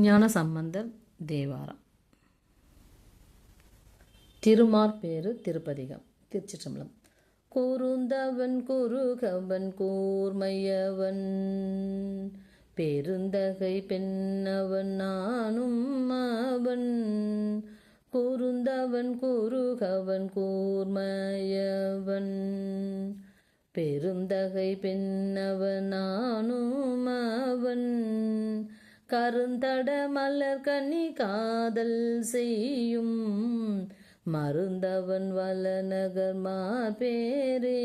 ஞான சம்பந்தர் தேவாரம். திருமார் பேரு திருப்பதிகம் திருச்சிற்றம்பலம். கூறுந்தவன் குறுகவன் கூர்மையவன். பெருந்தகை பெண்ணவன் நானும் அவன். கூறுந்தவன் குறுகவன் கூர்மையவன். பெருந்தகை பெண்ணவன் நானும் அவன். கருந்தட மலர் கண்ணி காதல் செய்யும். மருந்தவன் வலநகர் மாபேரே.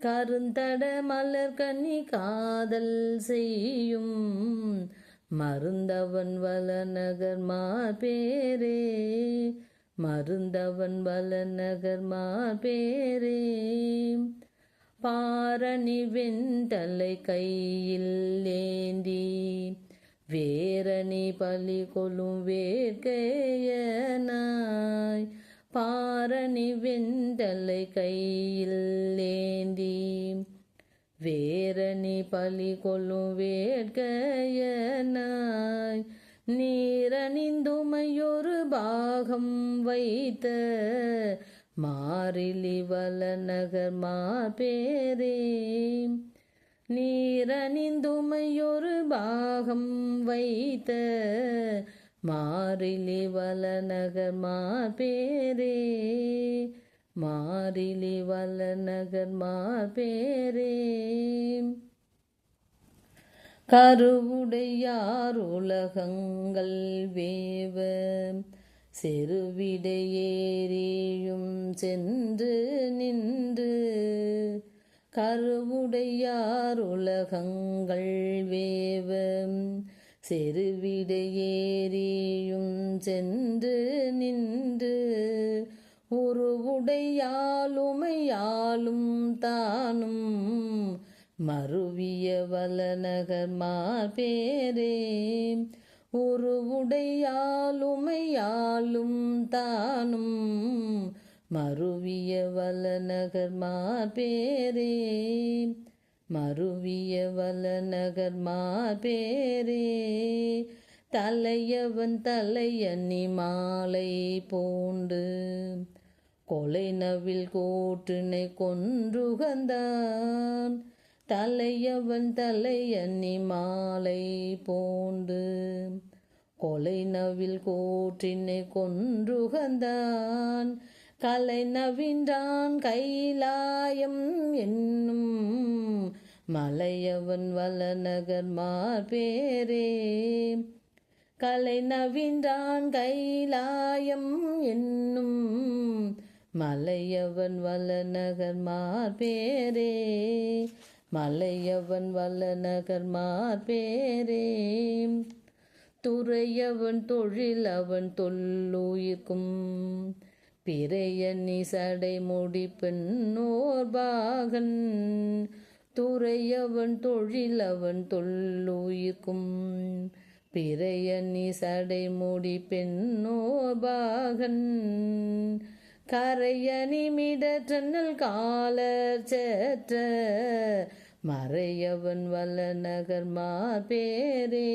கருந்தட மலர் கண்ணி காதல் செய்யும். மருந்தவன் வலநகர் மாபேரே. மருந்தவன் வலநகர் மாபேரே. பாரணி வெண்தலை கையில் ஏந்தி. வேரணி பலி கொலும் வேட்கையனாய் பாரணி வெண்டலை கையில் ஏந்தி வேரணி பலி கொள்ளும் வேட்கையனாய் நீரணிந்துமையொரு பாகம் வைத்த மாறிலி வல நகர் மாபேரே நீரணிந்துமையொரு பாகம் வைத்த மாறிலி வலநகர் மாபேரே மாறிலி வலநகர் மாபேரே கருவுடையார் உலகங்கள் வேவ செருவிடையேறியும் சென்று நின்று கருவுடையார் உலகங்கள் வேவ. செருவிடையேறியும் சென்று நின்று உருவுடையாலுமையாலும் தானும் மருவிய வலநகர் மாபேரே. உருவுடையாலுமையாலும் தானும் மருவிய வலநகர் மாபேரே. மருவிய வலநகர் மாபேரே. தலையவன் தலையன்னி மாலை பூண்டு கொலை நவில் கோட்டினை கொன்றுகந்தான். தலையவன் தலையன்னி மாலை போண்டு கொலை நவில் கோற்றினை கொன்றுகந்தான். கலை நவின்றான் கைலாயம் என்னும் மலையவன் வலநகர் மார்பேரே. கலை நவின்றான் கைலாயம் என்னும் மலையவன் வலநகர் மார்பேரே. மலையவன் வல்லநகர் மார்பேரே. துறையவன் தொழில் அவன் தொல்லுயிர்க்கும் பிறைய நிசடை முடி பாகன் துறையவன் தொழிலவன் தொல்லுயிர்க்கும். பிறையணி நிசடை முடி பெண்ணோர் பாகன் கரைய நிமிடற்றனல் காலர் சேற்ற. மறையவன் வல்ல வல்லநகர் மார்பேரே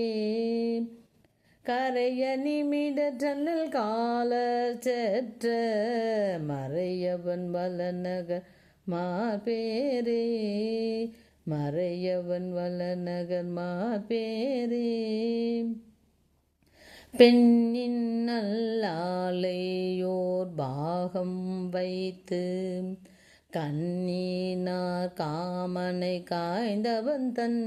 கரைய நிமிட ஜன்னல் காலர் செற்ற மறையவன் வலநகர் மார்பேரே மறையவன் வலநகர் மார்பேரே பெண்ணின் நல்லாலையோர் பாகம் வைத்து கண்ணீனார் காமனை காய்ந்தவன் தன்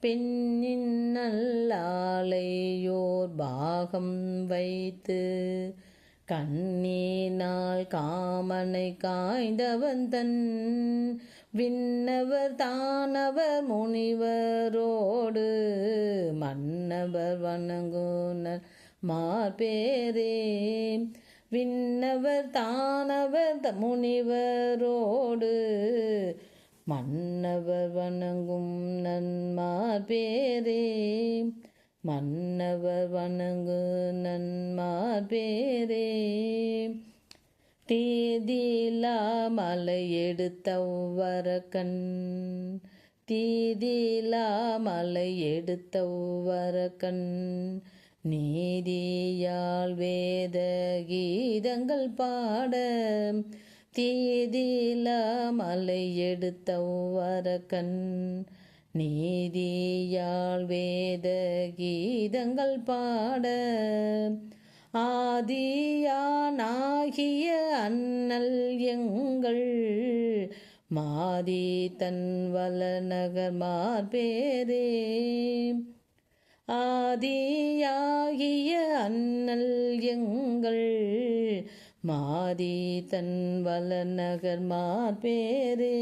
பெண்ணின் நல்லாலையோர் பாகம் வைத்து கண்ணீனால் காமனை காய்ந்தவன் தன் விண்ணவர் தானவர் முனிவரோடு மன்னவர் வணங்குனர் மார்பேரே. விண்ணவர் தானவர் முனிவரோடு மன்னவர் வணங்கும் நன்மார் பேரே மன்னவர் வணங்கு நன்மார் பேரே தீதிலா மலை எடுத்தவ்வரக்கண் தீதிலா மலை எடுத்தவர கண் நீதியால் வேத கீதங்கள் பாட. தீதில மலை எடுத்த வரக்கண் நீதியால் வேத கீதங்கள் பாட ஆதியானாகிய அண்ணல் எங்கள் மாதி தன் வளநகர் மார்பேரே ஆதியாகிய அண்ணல் எங்கள் மாதி தன் வளநகர் மார்பேரே.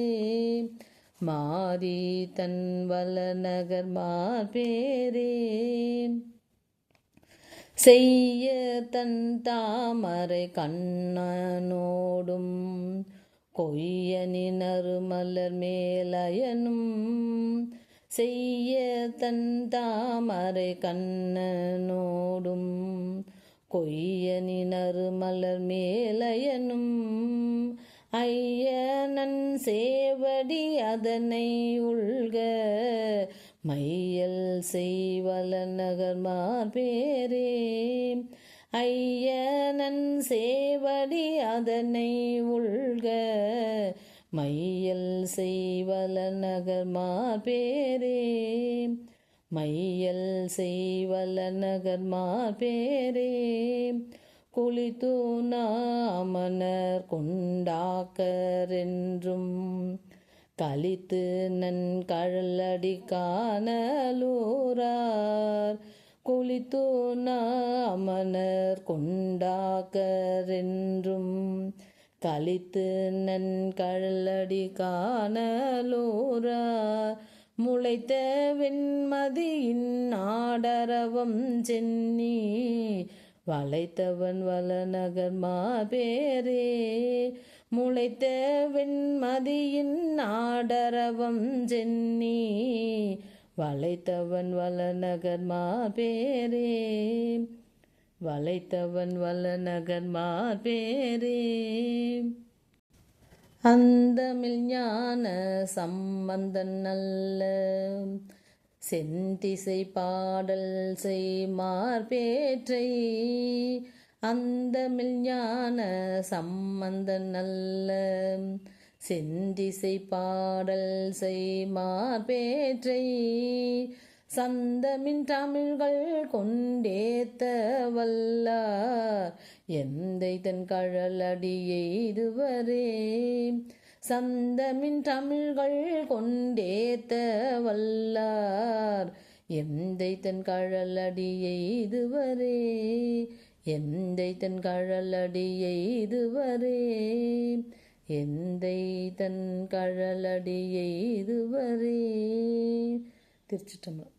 மாதி தன் வளநகர் மார்பேரே. செய்ய தன் தாமரை கண்ணனோடும் கொய்யனின் அருமலர் மேலயனும். செய்ய தன் தாமரை கண்ணனோடும் கொய்யனி நறுமலர் மேலயனும் ஐயனன் சேவடி அதனை உள்க. மையல் செய்வல நகர் மார்பேரே ஐயனன் சேவடி அதனை உள்க. மையல் செய்வல நகர் மார்பேரே மையல் செய்வல நகர் மார்பேரே குளித்து நாமனர் கொண்டாக்கரென்றும் கழித்து நன் கழலடி காணலூரார். குளித்து நாமனர் கொண்டாக்கரென்றும் கழித்து நன் கழலடி காணலூரார். முளைத்த வெண்மதியின் ஆடரவம் சென்னி வளைத்தவன் வளநகர் மாபேரே. முளைத்த வெண்மதியின் ஆடரவம் சென்னி வளைத்தவன் வளநகர் மாபேரே. வளைத்தவன் வளநகர் மாபேரே. அந்தமில் ஞான சம்பந்தன் நல்ல செந்திசை பாடல் செய்மார்பேற்றை அந்தமில் ஞான சம்பந்தன் நல்ல செந்திசை பாடல் செய்மார்பேற்றை சந்தமின் தமிழ்கள் கொண்டேத்த வல்லார் எந்தை தன் கழலடியை இதுவரே சந்தமின் தமிழ்கள் கொண்டேத்த வல்லார் எந்தை தன் கழலடியை இதுவரே எந்தை தன் கழலடியை இதுவரே எந்தை தன் கழலடியை இதுவரே திருச்சிட்டம்பலம்